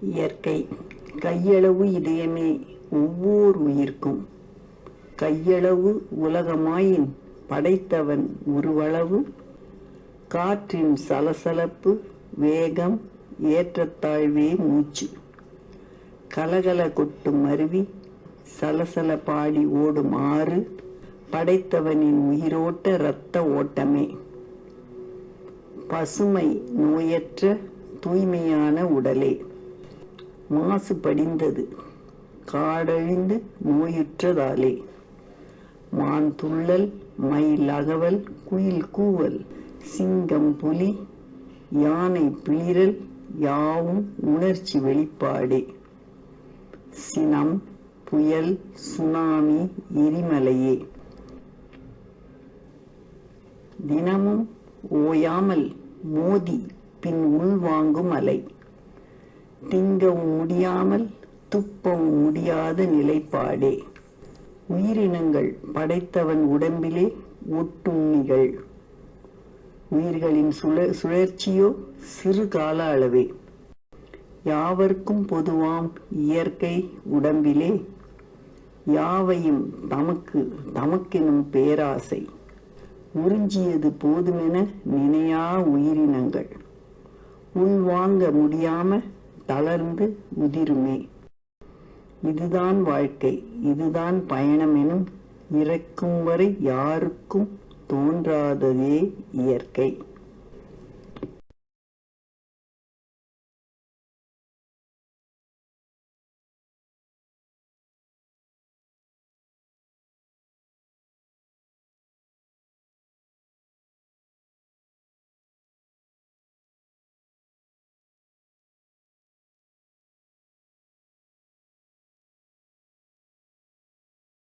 இயற்கை. கையளவு இதயமே ஒவ்வொரு உயிர்க்கும். கையளவு உலகமாயின் படைத்தவன் உருவளவு காற்றின் சலசலப்பு வேகம் ஏற்றத்தாழ்வே மூச்சு. கலகல கொட்டும் அருவி சலசல பாடி ஓடும் ஆறு. படைத்தவனின் உயிரோட்ட இரத்த ஓட்டமே. பசுமை நோயற்ற தூய்மையான உடலே. மாசு படிந்தது. காடழிந்து நோயுற்றதாலே. மான் துள்ளல் மயில் அகவல் குயில் கூவல் சிங்கம் புலி யானை பிளிரல் யாவும் உணர்ச்சி வெளிப்பாடே. சினம் புயல் சுனாமி எரிமலையே. தினமும் ஓயாமல் மோதி பின் உள்வாங்கும் அலை. திங்கவும் முடியாமல் துப்பவும் முடியாத நிலைப்பாடே. உயிரினங்கள் படைத்தவன் உடம்பிலே ஒட்டுண்ணிகள் உயிர்களின் சுழ சுழற்சியோ சிறு கால அளவே. யாவர்க்கும் பொதுவாம் இயற்கை உடம்பிலே. யாவையும் தமக்கு தமக்கெனும் பேராசை. உறிஞ்சியது போதுமென நினையா உயிரினங்கள். உள்வாங்க முடியாம தளர்ந்து உதிருமே இதுதான் வாழ்க்கை இதுதான் பயணம் எனும் இறக்கும் வரை யாருக்கும் தோன்றாததே இயற்கை.